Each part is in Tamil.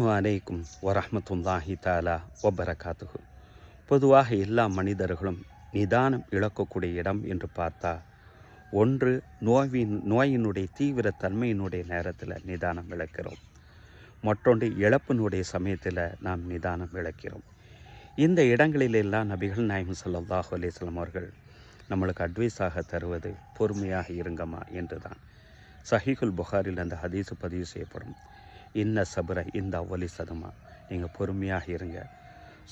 வலைக்கும் வரமத்துல்லாஹி தாலா ஒபரகாத்துகு பொதுவாக எல்லா மனிதர்களும் நிதானம் இழக்கக்கூடிய இடம் என்று பார்த்தா ஒன்று நோயின் நோயினுடைய தீவிர தன்மையினுடைய நேரத்தில் நிதானம் விளக்கிறோம் மற்றொன்று இழப்பினுடைய சமயத்தில் நாம் நிதானம் விளக்கிறோம் இந்த இடங்களிலெல்லாம் நபிகள் நாயகம் ஸல்லல்லாஹு அலிஸ்லாம் அவர்கள் நம்மளுக்கு அட்வைஸாக தருவது பொறுமையாக இருங்கம்மா என்று தான் சஹிகுல் புகாரில் அந்த ஹதீஸு பதிவு செய்யப்படும். இன்ன சபர இந்த அவ்வலி சதமா? நீங்கள் பொறுமையாக இருங்க.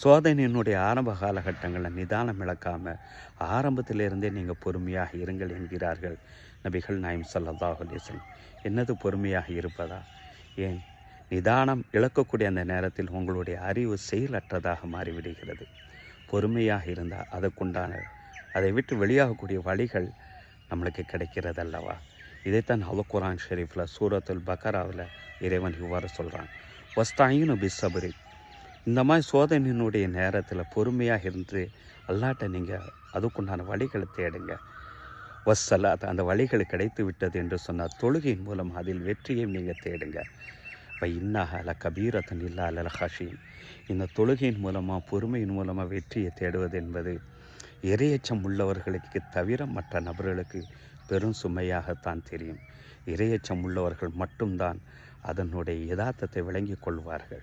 சோதனையினுடைய ஆரம்ப காலகட்டங்களில் நிதானம் இழக்காமல் ஆரம்பத்திலிருந்தே நீங்கள் பொறுமையாக இருங்கள் என்கிறார்கள் நபிகள் நாயம் ஸல்லல்லாஹு அலைஹி என்னது பொறுமையாக இருப்பதா? ஏன்? நிதானம் இழக்கக்கூடிய அந்த நேரத்தில் உங்களுடைய அறிவு செயலற்றதாக மாறிவிடுகிறது. பொறுமையாக இருந்தால் அதுக்குண்டான அதை விட்டு வெளியாகக்கூடிய வழிகள் நம்மளுக்கு கிடைக்கிறது அல்லவா இதைத்தான் அலுக்குரான் குரான் ஷெரீஃபில் சூரத்துல் பக்கராவில் இறைவன் இவ்வாறு சொல்கிறான். வஸ்தாயினு பிசபரி இந்த மாதிரி சோதனையினுடைய நேரத்தில் பொறுமையாக இருந்து அல்லாட்ட நீங்கள் அதுக்குண்டான வழிகளை தேடுங்க. வசலாத் அந்த வழிகள் கிடைத்து விட்டது என்று சொன்னால் தொழுகையின் மூலம் அதில் வெற்றியை நீங்கள் தேடுங்க. இப்போ இன்னாக அல கபீரத்தன் இல்லா அல ஹஷீன் இந்த தொழுகையின் மூலமாக பொறுமையின் மூலமாக வெற்றியை தேடுவது என்பது இரையச்சம் உள்ளவர்களுக்கு தவிர மற்ற நபர்களுக்கு பெரும் சுமையாகத்தான் தெரியும். இரையச்சம் உள்ளவர்கள் மட்டும்தான் அதனுடைய யதார்த்தத்தை விளங்கிக் கொள்வார்கள்.